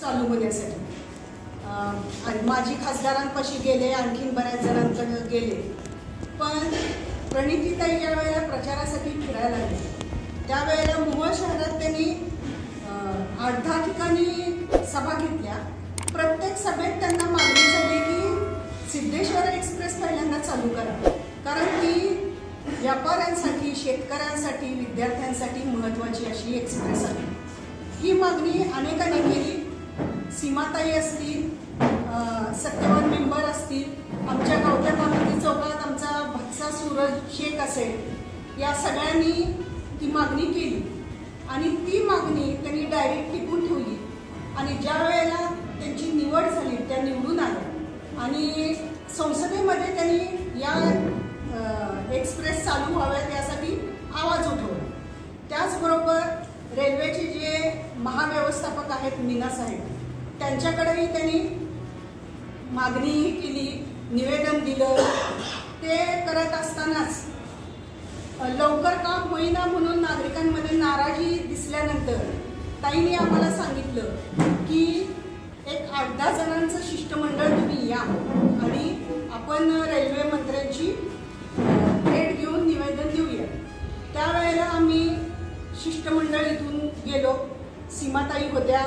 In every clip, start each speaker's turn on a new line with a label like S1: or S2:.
S1: चालू होण्यासाठी आणि माजी खासदारांपाशी गेले आणखीन बऱ्याच जणांकडे गेले. पण प्रणितीताई ज्या वेळेला प्रचारासाठी फिरायला गेले त्यावेळेला मोहोळ शहरात त्यांनी अर्धा आठ दहा ठिकाणी सभा घेतल्या. प्रत्येक सभेत त्यांना मागणी झाली की सिद्धेश्वर एक्सप्रेस पहिल्यांदा चालू करा. कारण ती व्यापाऱ्यांसाठी शेतकऱ्यांसाठी विद्यार्थ्यांसाठी महत्त्वाची अशी एक्सप्रेस आहे. ही मागणी अनेकांनी केली. सीमाताई असतील सत्यवान मेंबर असतील आमच्या गावच्या कामती चौकात आमचा भक्सा सूरज शेख असेल या सगळ्यांनी ती मागणी केली. आणि ती मागणी त्यांनी डायरेक्ट टिकून ठेवली. आणि ज्या वेळेला त्यांची निवड झाली त्या निवडून आल्या. आणि संसदेमध्ये त्यांनी या एक्सप्रेस चालू व्हाव्यात यासाठी आवाज उठवला. त्याचबरोबर रेल्वेचे जे महाव्यवस्थापक आहेत मीना साहेब त्यांच्याकडेही त्यांनी मागणीही केली निवेदन दिलं. ते करत असतानाच लवकर काम होईना म्हणून नागरिकांमध्ये नाराजी दिसल्यानंतर ताईने आम्हाला सांगितलं की एक आठ दहा जणांचं शिष्टमंडळ तुम्ही या आणि आपण रेल्वे मंत्र्यांची भेट घेऊन निवेदन देऊया. त्यावेळेला आम्ही शिष्टमंडळ इथून गेलो. सीमाताई होत्या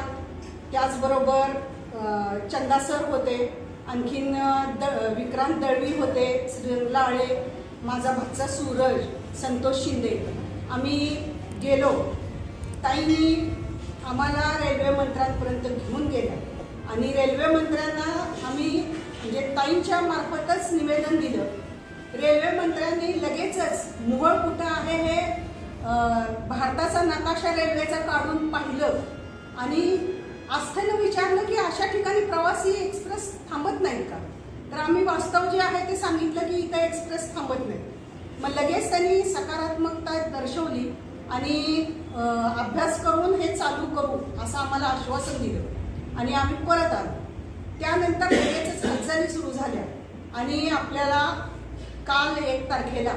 S1: त्याचबरोबर चंदा सर होते आणखीन द विक्रांत दळवी होते श्री लाळे माझा भाचा सूरज संतोष शिंदे. आम्ही गेलो. ताईंनी आम्हाला रेल्वे मंत्र्यांपर्यंत घेऊन गेलं आणि रेल्वे मंत्र्यांना आम्ही म्हणजे ताईंच्या मार्फतच निवेदन दिलं. रेल्वे मंत्र्यांनी लगेचच मुघळ कुठं आहे हे भारताचा नकाशा रेल्वेचा काढून पाहिलं. आणि आस्थेनं विचारलं की अशा ठिकाणी प्रवासी एक्सप्रेस थांबत नाही का? तर आम्ही वास्तव जे आहे ते सांगितलं की इथं एक्सप्रेस थांबत नाही. मग लगेच त्यांनी सकारात्मकता दर्शवली आणि अभ्यास करून हे चालू करू असं आम्हाला आश्वासन दिलं. आणि आम्ही परत आलो. त्यानंतर लगेचच हालचाली सुरू झाल्या. आणि आपल्याला काल एक तारखेला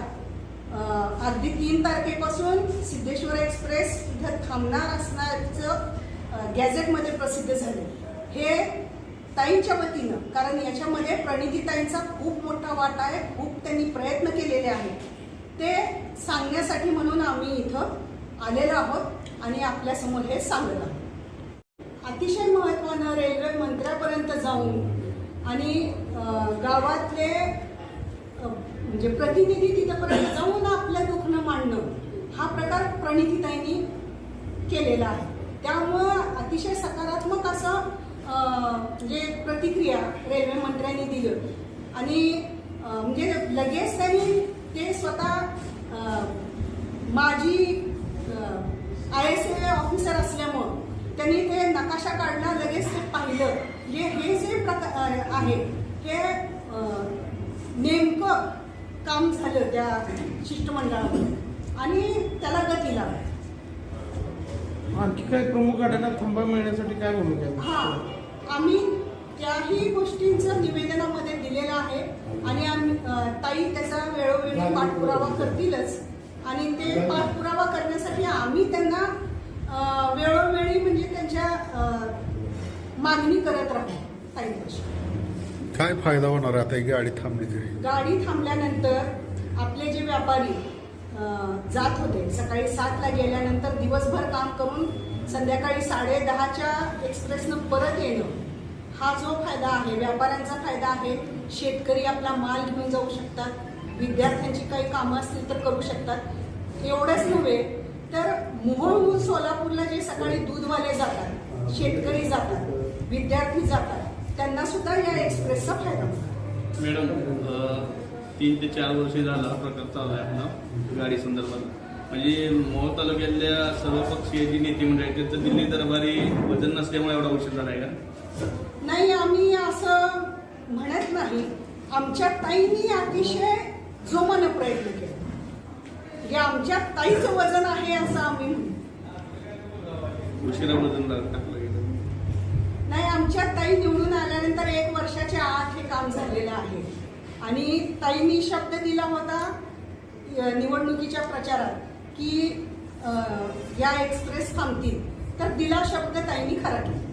S1: अगदी तीन तारखेपासून सिद्धेश्वर एक्सप्रेस इथं थांबणार असण्याचं गॅझेटमध्ये प्रसिद्ध झाले. हे ताईंच्या वतीनं कारण याच्यामध्ये प्रणितीताईंचा खूप मोठा वाटा आहे खूप त्यांनी प्रयत्न केलेले आहेत. ते सांगण्यासाठी म्हणून आम्ही इथं आलेलो आहोत आणि आपल्यासमोर हे सांगत आहोत. अतिशय महत्त्वानं रेल्वे मंत्र्यापर्यंत जाऊन आणि गावातले म्हणजे प्रतिनिधी तिथंपर्यंत जाऊन आपल्या दुखणं मांडणं हा प्रकार प्रणितीताईंनी केलेला आहे. त्यामुळं अतिशय सकारात्मक असं म्हणजे प्रतिक्रिया रेल्वे मंत्र्यांनी दिलं. आणि म्हणजे लगेच त्यांनी ते स्वतः माझी माजी आय एस ए ऑफिसर असल्यामुळं त्यांनी ते नकाशा काढला लगेच ते पाहिलं. जे हे जे प्रकार आहे हे नेमकं काम झालं त्या शिष्टमंडळामध्ये. आणि त्याला गती लागली
S2: आणखी काही प्रमुख गाड्यांना थांबा मिळण्यासाठी काय भूमिका आहे?
S1: हा आम्ही त्याही गोष्टींचं निवेदनामध्ये दिलेलं आहे आणि आम्ही अं, ताई त्याचा वेळोवेळी पाठपुरावा करतीलच. आणि ते पाठपुरावा करण्यासाठी आम्ही त्यांना अं, वेळोवेळी म्हणजे त्यांच्या अं, मागणी करत राहू ताईंपाशी.
S3: काय फायदा होणार आता ही गाडी थांबली तरी?
S1: गाडी थांबल्यानंतर आपले जे व्यापारी जात होते. सकाळी सातला गेल्यानंतर दिवसभर काम करून संध्याकाळी साडे दहाच्या एक्सप्रेसनं परत येणं. हा जो फायदा आहे व्यापाऱ्यांचा फायदा आहे शेतकरी आपला माल घेऊन जाऊ शकतात विद्यार्थ्यांची काही कामं असतील तर करू शकतात. एवढंच नव्हे तर मोहोळहून सोलापूरला जे सकाळी दूधवाले जातात शेतकरी जातात विद्यार्थी जातात त्यांना सुद्धा या एक्सप्रेसचा फायदा होतो.
S4: मॅडम तीन ते चार वर्ष झाला हा प्रकार चालू आहे आपला गाडी संदर्भात. म्हणजे मोहोळ तालुक्यातल्या सर्वपक्षीय जी नेते मंडळी आहेत त्यांचं दिल्ली दरबारी वजन नसल्यामुळे एवढा उशीर झाला आहे का?
S1: नाही आम्ही असं म्हणत नाही. आमच्या ताईंनी अतिशय जोमानं प्रयत्न केला. म्हणजे आमच्या ताईचं वजन आहे असं आम्ही
S4: उशिरा वजन टाकलं गेलं.
S1: नाही आमच्या ताई निवडून आल्यानंतर एक वर्षाच्या आत हे काम झालेलं आहे. आणि ताईंनी शब्द दिला होता निवडणुकीच्या प्रचारात की या एक्सप्रेस थांबतील. तर दिला शब्द ताईंनी खरा केला.